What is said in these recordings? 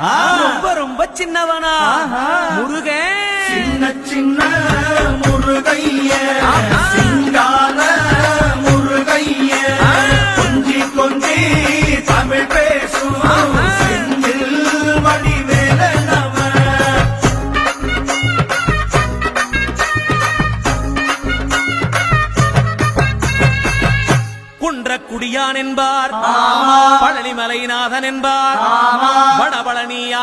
ரொம்ப ரொம்ப சின்னவனா. முருகன் சின்ன சின்ன முருகைய. சிங்கார முருகைய. கொஞ்சி கொஞ்சி தமிழ் பேசும். செந்தில் வடிவேல நம குன்ற குடியான் என்பார் பழனிமலைநாதன் என்பார். வடபழனி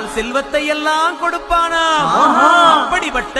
ஆனால் செல்வத்தை எல்லாம் கொடுப்பானா அப்படிப்பட்ட